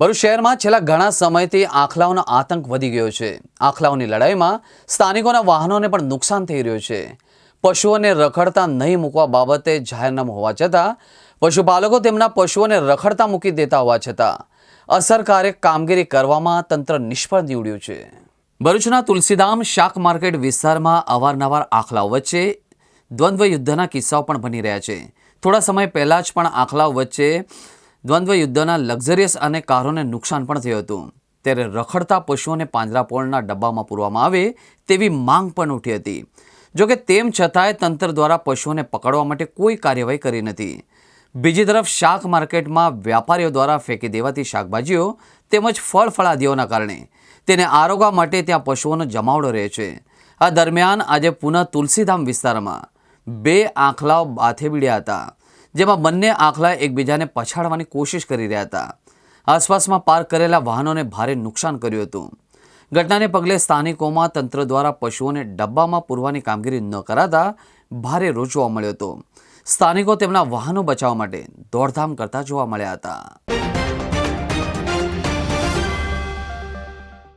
ભરૂચ શહેરમાં છેલ્લા ઘણા સમયથી આખલાઓનો આતંક વધી ગયો છે. આખલાઓની લડાઈમાં સ્થાનિકોના વાહનોને પણ નુકસાન થઈ રહ્યું છે. પશુઓને રખડતા નહીં મૂકવા બાબતે જાહેરનામું હોવા છતાં, પશુપાલકો તેમના પશુઓને રખડતા મૂકી દેતા હોવા છતાં, અસરકારક કામગીરી કરવામાં તંત્ર નિષ્ફળ નીવડ્યું છે. ભરૂચના તુલસીધામ શાક માર્કેટ વિસ્તારમાં અવારનવાર આખલાઓ વચ્ચે દ્વંદ્વ યુદ્ધના કિસ્સાઓ પણ બની રહ્યા છે. થોડા સમય પહેલાં જ પણ આખલાઓ વચ્ચે દ્વંદ્વ યુદ્ધના લક્ઝરિયસ અને કારોને નુકસાન પણ થયું હતું. ત્યારે રખડતા પશુઓને પાંજરાપોળના ડબ્બામાં પૂરવામાં આવે તેવી માંગ પણ ઉઠી હતી. જોકે તેમ છતાંય તંત્ર દ્વારા પશુઓને પકડવા માટે કોઈ કાર્યવાહી કરી નથી. બીજી તરફ, શાક માર્કેટમાં વ્યાપારીઓ દ્વારા ફેંકી દેવાતી શાકભાજીઓ તેમજ ફળ ફળાદીઓના કારણે તેને આરોગવા માટે ત્યાં પશુઓનો જમાવડો રહે છે. આ દરમિયાન આજે પુનઃ તુલસીધામ વિસ્તારમાં બે આંખલાઓ બાથે ભીડ્યા હતા. જેમાં બંને આંખલા એકબીજાને પછાડવાની કોશિશ કરી રહ્યા હતા. આસપાસમાં પાર્ક કરેલા વાહનોને ભારે નુકસાન કર્યું હતું. ઘટનાને પગલે સ્થાનિકોમાં તંત્ર દ્વારા પશુઓને ડબ્બામાં પૂરવાની કામગીરી ન કરાતા ભારે રોષ જોવા મળ્યો હતો. સ્થાનિકો તેમના વાહનો બચાવવા માટે દોડધામ કરતા જોવા મળ્યા હતા.